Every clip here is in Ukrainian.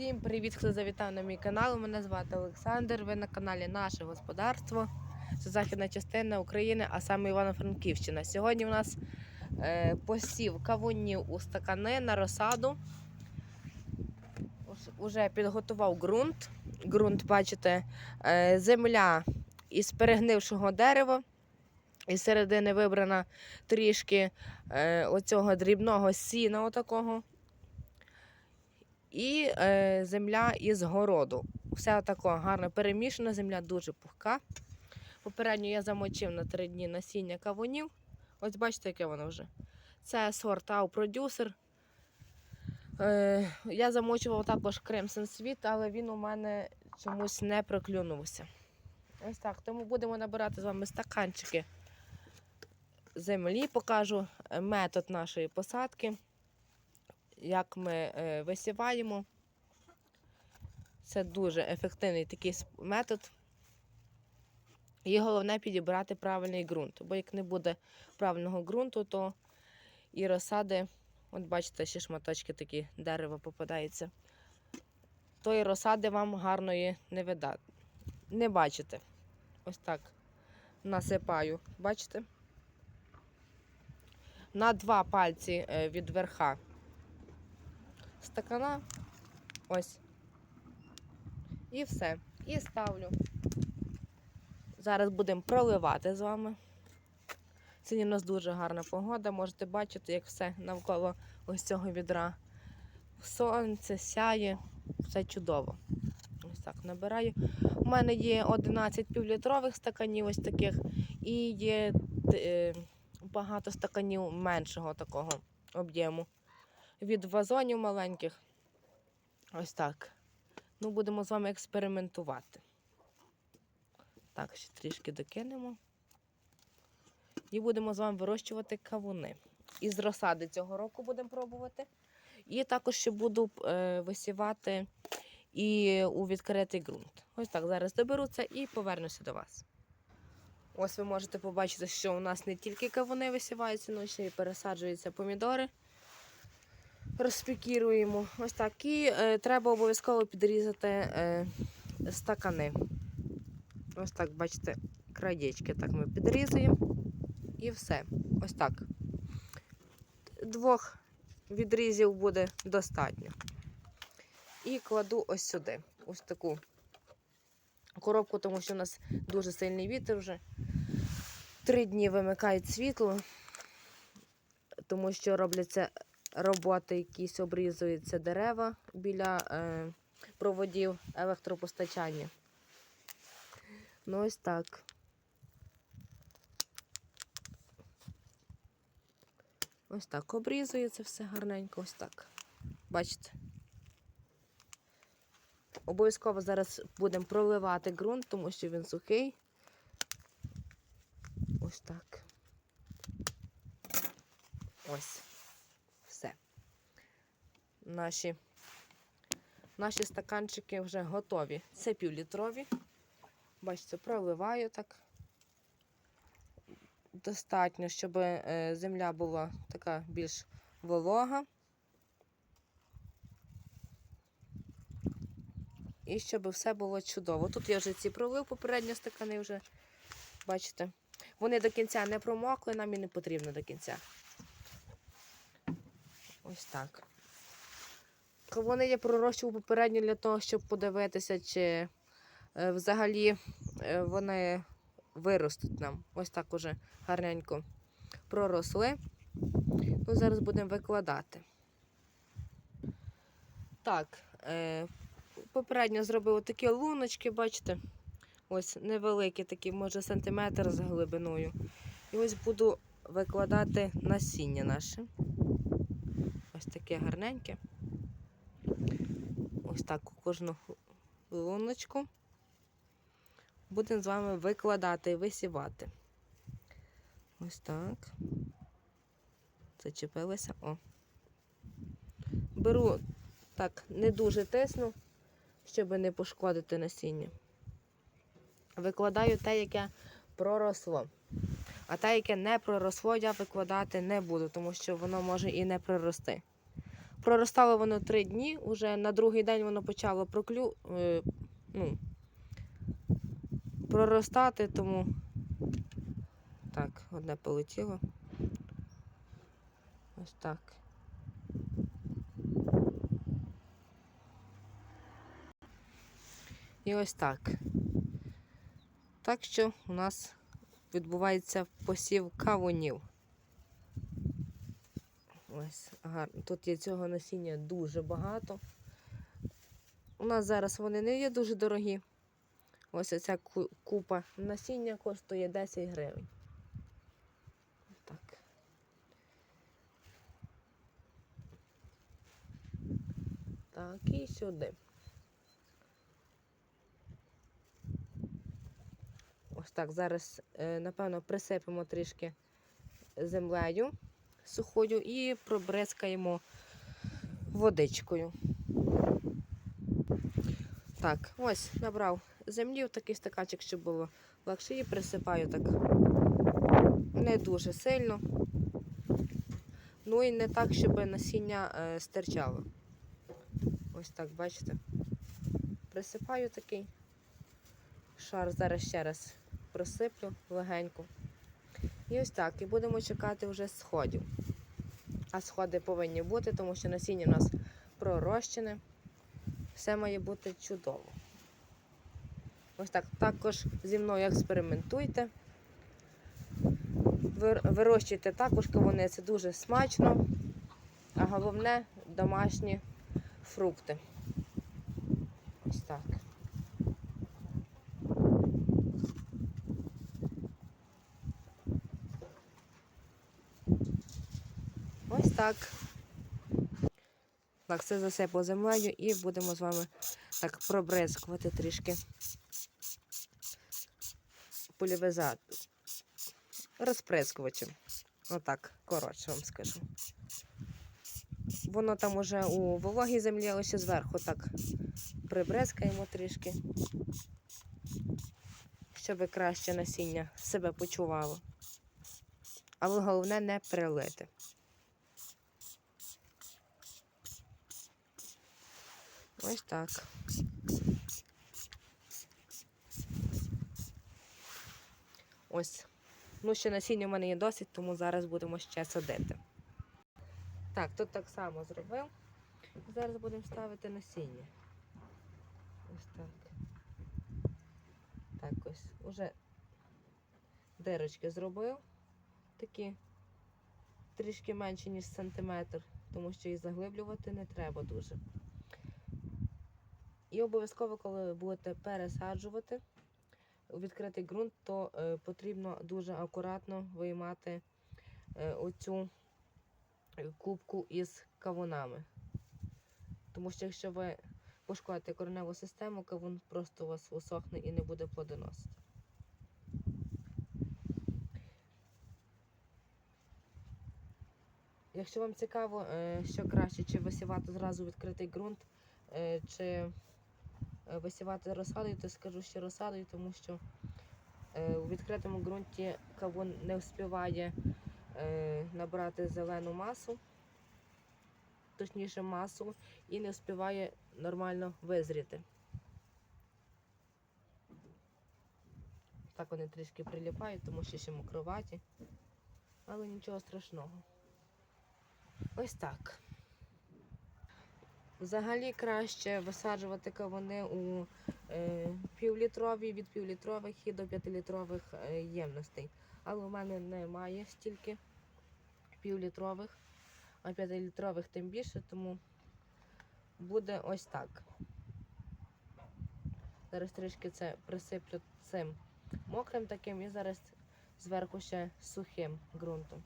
Всім привіт, хто завітав на мій канал. Мене звати Олександр. Ви на каналі Наше Господарство. Це західна частина України, а саме Івано-Франківщина. Сьогодні у нас е, посів кавунів у стакани на розсаду. Ус- Уже підготував ґрунт. Ґрунт, бачите, е, земля із перегнившого дерева. Із середини вибрана трішки е, оцього дрібного сіна, отакого і е, земля із городу. Все тако гарно перемішана, земля дуже пухка. Попередньо я замочив на три дні насіння кавунів. Ось бачите, яке воно вже. Це сорт Ау Продюсер. Е, я замочував також Кремсен Світ, але він у мене чомусь не проклюнувся. Ось так. Тому будемо набирати з вами стаканчики землі. Покажу е, метод нашої посадки як ми е, висіваємо. Це дуже ефективний такий метод. І головне підібрати правильний ґрунт. Бо як не буде правильного ґрунту, то і розсади, от бачите, ще шматочки такі дерева попадаються, то і розсади вам гарної не вида... не бачите. Ось так насипаю. Бачите? На два пальці е, від верха стакана. Ось. І все. І ставлю. Зараз будемо проливати з вами. Сьогодні у нас дуже гарна погода. Можете бачити, як все навколо ось цього відра. Сонце сяє, все чудово. Ось так набираю. У мене є 11 півлітрових стаканів, ось таких, і є е, багато стаканів меншого такого об'єму від вазонів маленьких. Ось так. Ну, будемо з вами експериментувати. Так, ще трішки докинемо. І будемо з вами вирощувати кавуни. Із розсади цього року будемо пробувати. І також ще буду е, висівати і у відкритий ґрунт. Ось так, зараз доберу це і повернуся до вас. Ось ви можете побачити, що у нас не тільки кавуни висіваються, але ще й пересаджуються помідори розпікіруємо. Ось так. І е, треба обов'язково підрізати е, стакани. Ось так, бачите, краєчки так ми підрізуємо. І все. Ось так. Двох відрізів буде достатньо. І кладу ось сюди, ось таку коробку, тому що у нас дуже сильний вітер вже. Три дні вимикають світло, тому що робляться роботи, якісь обрізуються дерева біля е, проводів електропостачання. Ну, ось так. Ось так обрізується все гарненько, ось так. Бачите? Обов'язково зараз будемо проливати ґрунт, тому що він сухий. Ось так. Ось. Наші, наші стаканчики вже готові. Це півлітрові. Бачите, проливаю так. Достатньо, щоб е, земля була така більш волога. І щоб все було чудово. Тут я вже ці пролив попередньо стакани вже, бачите. Вони до кінця не промокли, нам і не потрібно до кінця. Ось так. Вони я пророщував попередньо для того, щоб подивитися, чи е, взагалі е, вони виростуть нам. Ось так уже гарненько проросли. Ну, зараз будемо викладати. Так, е, попередньо зробив такі луночки, бачите? Ось невеликі, такі, може, сантиметр з глибиною. І ось буду викладати насіння наше. Ось таке гарненьке. Ось так у кожну луночку. Будемо з вами викладати і висівати. Ось так. Зачепилися. О. Беру так, не дуже тисну, щоб не пошкодити насіння. Викладаю те, яке проросло. А те, яке не проросло, я викладати не буду, тому що воно може і не прорости. Проростало воно три дні, уже на другий день воно почало проклю... е, ну, проростати, тому так, одне полетіло. Ось так. І ось так. Так що у нас відбувається посів кавунів. Ось, гарно. Тут є цього насіння дуже багато. У нас зараз вони не є дуже дорогі. Ось ця купа насіння коштує 10 гривень. Так. Так, і сюди. Ось так, зараз, е, напевно, присипемо трішки землею сухою і пробризкаємо водичкою. Так, ось набрав землі в такий стаканчик, щоб було легше. І присипаю так не дуже сильно. Ну і не так, щоб насіння е, стирчало. Ось так, бачите? Присипаю такий шар, зараз ще раз просиплю легенько. І ось так. І будемо чекати вже сходів. А сходи повинні бути, тому що насіння у нас пророщене. Все має бути чудово. Ось так. Також зі мною експериментуйте. Вирощуйте також кавуни, це дуже смачно, а головне домашні фрукти. Ось так. Ось так. Так, це засипав землею і будемо з вами так пробризкувати трішки полівизат. Розприскувачем. Отак, коротше вам скажу. Воно там уже у вологій землі, але ще зверху так прибризкаємо трішки, щоб краще насіння себе почувало. Але головне не прилити. Ось так. Ось. Ну, ще насіння в мене є досить, тому зараз будемо ще садити. Так, тут так само зробив. Зараз будемо ставити насіння. Ось так. Так ось. Уже дирочки зробив. Такі трішки менше, ніж сантиметр, тому що їх заглиблювати не треба дуже. І обов'язково, коли будете пересаджувати у відкритий ґрунт, то е, потрібно дуже акуратно виймати е, оцю е, кубку із кавунами. Тому що якщо ви пошкодите кореневу систему, кавун просто у вас усохне і не буде плодоносити. Якщо вам цікаво, що краще, чи висівати зразу відкритий ґрунт, чи висівати розсадою, то скажу, що розсадою, тому що е, у відкритому ґрунті кавун не вспіває е, набрати зелену масу, точніше масу, і не вспіває нормально визріти. Так вони трішки приліпають, тому що ще мокроваті, але нічого страшного. Ось так. Взагалі краще висаджувати кавуни у е, півлітрові, від півлітрових і до п'ятилітрових е, ємностей. Але у мене немає стільки півлітрових, а п'ятилітрових тим більше, тому буде ось так. Зараз трішки це присиплю цим мокрим таким і зараз зверху ще сухим ґрунтом.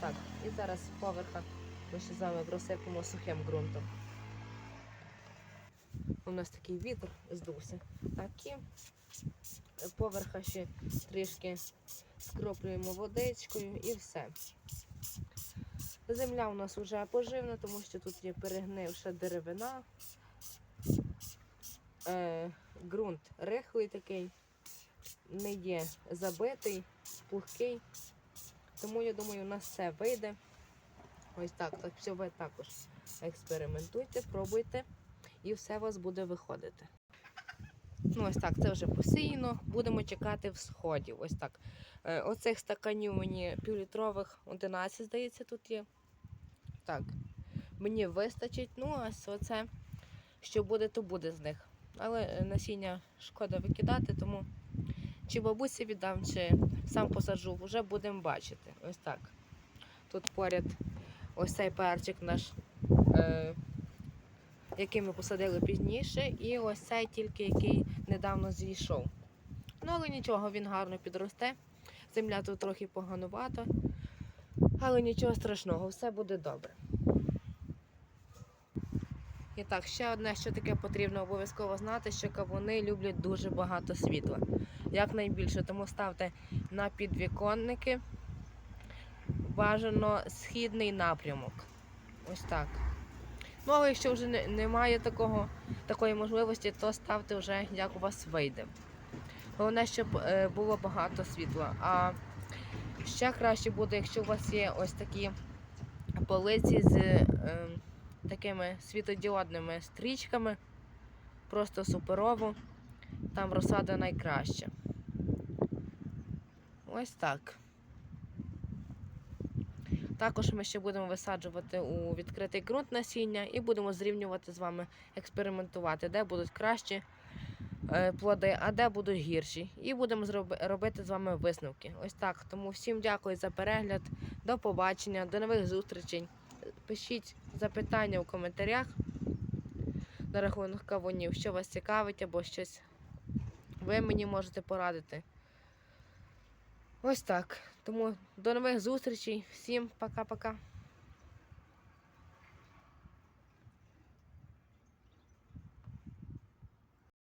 Так. І зараз поверха ми ще з вами сухим ґрунтом. У нас такий вітер здувся. Так і поверха ще трішки скроплюємо водичкою і все. Земля у нас вже поживна, тому що тут є перегнивша деревина. Е, ґрунт рихлий такий, не є забитий, пухкий. Тому я думаю, у нас все вийде. Ось так. Так що ви також експериментуйте, пробуйте, і все у вас буде виходити. Ну, ось так, це вже посіяно. Будемо чекати всходів. Ось так. Е, оцих стаканів мені півлітрових 11, здається, тут є. Так. Мені вистачить. Ну, ось оце, що буде, то буде з них. Але насіння шкода викидати, тому чи бабусі віддам, чи сам посаджу, вже будемо бачити. Ось так. Тут поряд ось цей перчик наш, е, який ми посадили пізніше, і ось цей тільки який недавно зійшов. Ну, але нічого, він гарно підросте. Земля тут трохи поганувата, але нічого страшного, все буде добре. І так, ще одне, що таке потрібно обов'язково знати, що кавуни люблять дуже багато світла. Якнайбільше, тому ставте на підвіконники бажано східний напрямок. Ось так. Ну, але якщо вже немає такого, такої можливості, то ставте вже як у вас вийде. Головне, щоб е, було багато світла. А ще краще буде, якщо у вас є ось такі полиці з е, такими світодіодними стрічками. Просто суперово. Там розсада найкраща. Ось так. Також ми ще будемо висаджувати у відкритий ґрунт насіння і будемо зрівнювати з вами, експериментувати, де будуть кращі е, плоди, а де будуть гірші. І будемо робити з вами висновки. Ось так. Тому всім дякую за перегляд. До побачення, до нових зустрічей. Пишіть запитання у коментарях на рахунок кавунів, що вас цікавить або щось ви мені можете порадити. Ось так. Тому до нових зустрічей. Всім пока-пока.